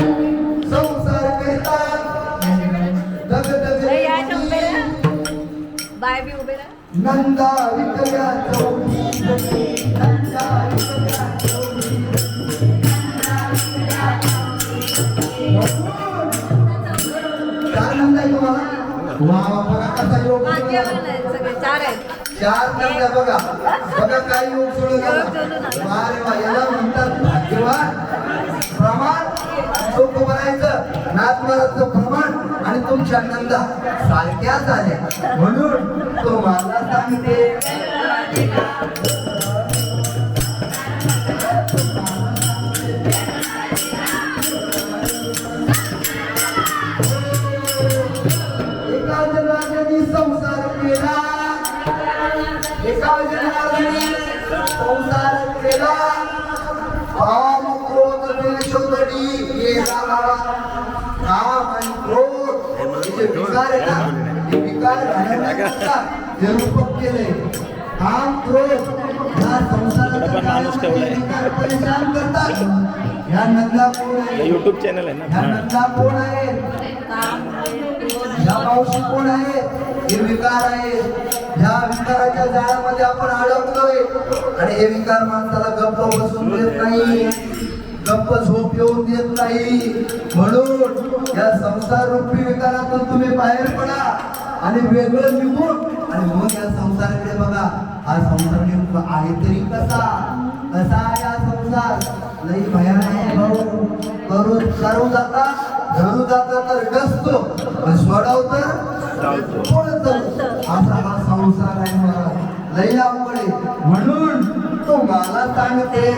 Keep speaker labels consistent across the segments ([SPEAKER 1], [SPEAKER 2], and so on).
[SPEAKER 1] संसार करतात दग दग नंदा विकल्या चौकी नंदा विकल्या चौकी. चार नंदा वा बघा कसा योग
[SPEAKER 2] चार
[SPEAKER 1] नंदा बघा बघा काय योग सोडून वा याला करायचं. बनायचं प्रमाण आणि तुमच्या नंदा सारख्या झाल्या. म्हणून तुम्हाला सांगते. एका जनाने संसार केला.
[SPEAKER 3] युट्यूब चॅनल आहे ना.
[SPEAKER 1] नंदा कोण आहे? मावशी कोण आहे? हे विकार आहे. ह्या विकाराच्या जाळ्यामध्ये आपण अडकलोय. आणि हे विकार माणसाला गप्प बसून देत नाही. गप्प झोप येऊन देत नाही. म्हणून या संसार रूपी विकारातून तुम्ही बाहेर पडा आणि वेगळं निघून आणि मग या संसाराकडे बघा. हा संसार नेमका आहे तरी कसा? कसा आहे हा संसार? लई भयानक आहे भाऊ. करू करू जाता धरू जाता तर डसतो सोडाव तर. असा हा संसार आहे मला लई आहे. म्हणून तो मला सांगते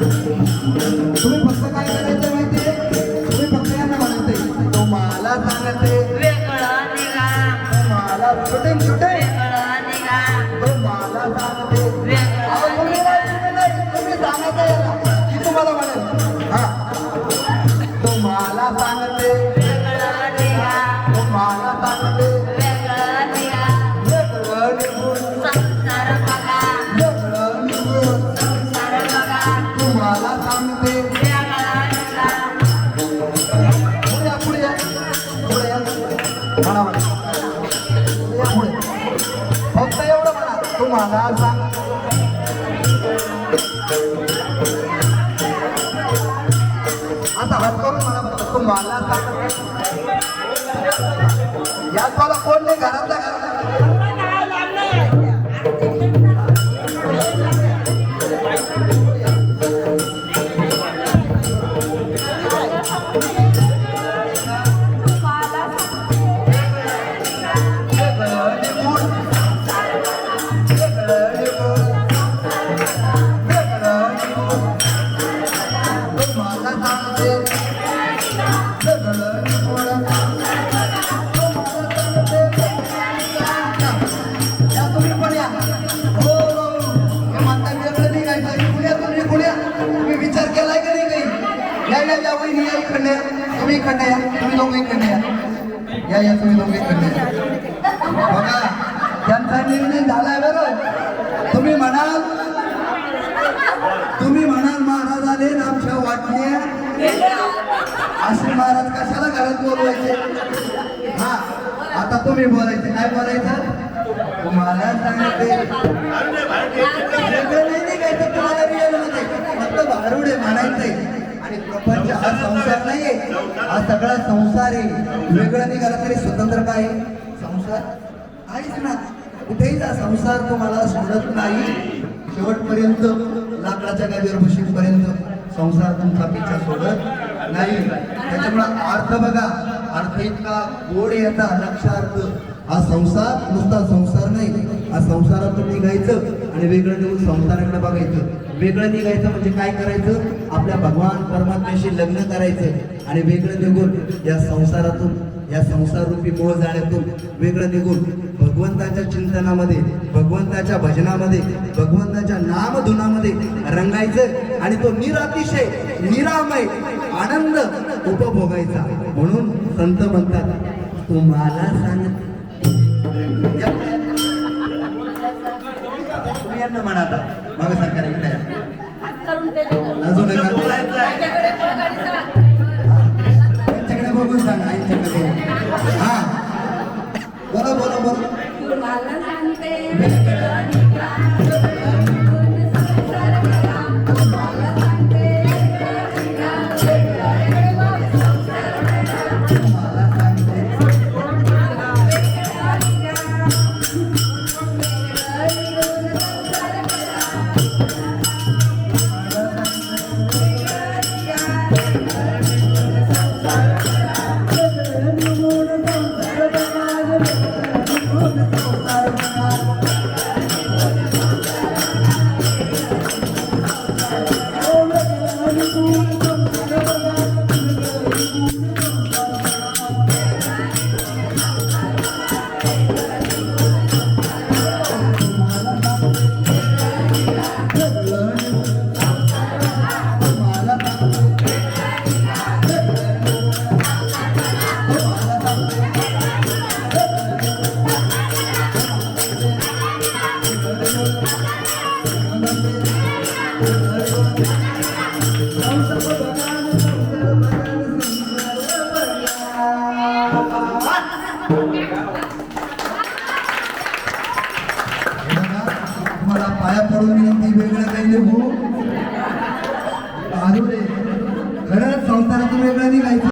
[SPEAKER 1] तुम्ही फक्त काय करायचं? मला सांग आता हात करून म्हणा फक्त तुम्हाला सांग यात मला कोण नाही घरातला या या या वहिनी या इकडनं या तुम्ही इकडनं या तुम्ही दोघं इकडनं या या या तुम्ही दोघं इकडनं या बघा त्यांचा निर्णय झालाय बरं. तुम्ही म्हणाल तुम्ही म्हणाल महाराज आले आमच्या वाटण्या असे महाराज कशाला घरात बोलवायचे? हा आता तुम्ही बोलायचे. काय बोलायचं? तुम्हाला सांगते वेगळं नाही निघायचं तुम्हाला रिअलमध्ये फक्त भारुडे म्हणायचंय आणि प्रपंच हा संसार नाहीये हा सगळा संसार आहे. वेगळं निघाला तरी स्वतंत्र काय आहे? संसार आहेच ना. कुठेही जा संसार तुम्हाला सोडत नाही. शेवटपर्यंत लाकडाच्या गादीवर बशीपर्यंत संसार तुमचा पिछा सोडत नाही. त्याच्यामुळं अर्थ बघा. अर्थ इतका गोड याचा. लक्षार्थ. हा संसार नुसता संसार नाही. हा संसारातून निघायचं आणि वेगळं निघून संसाराकडे बघायचं. वेगळं निघायचं म्हणजे काय करायचं? आपल्या भगवान परमात्म्याशी लग्न करायचं आणि वेगळं निघून या संसारातून या संसाररूपी मोह जाण्यातून वेगळं निघून भगवंताच्या चिंतनामध्ये भगवंताच्या भजनामध्ये भगवंताच्या नामधुनामध्ये रंगायचं आणि तो निरातिशय निरामय आनंद उपभोगायचा. म्हणून संत म्हणतात तुम्हाला सांग. यांना म्हणा आता मग सरकार अजून एका तुम्हाला पाया पडून विनंती वेगळं काही हो आजोरे खरंच संसारातून वेगळं निघायचं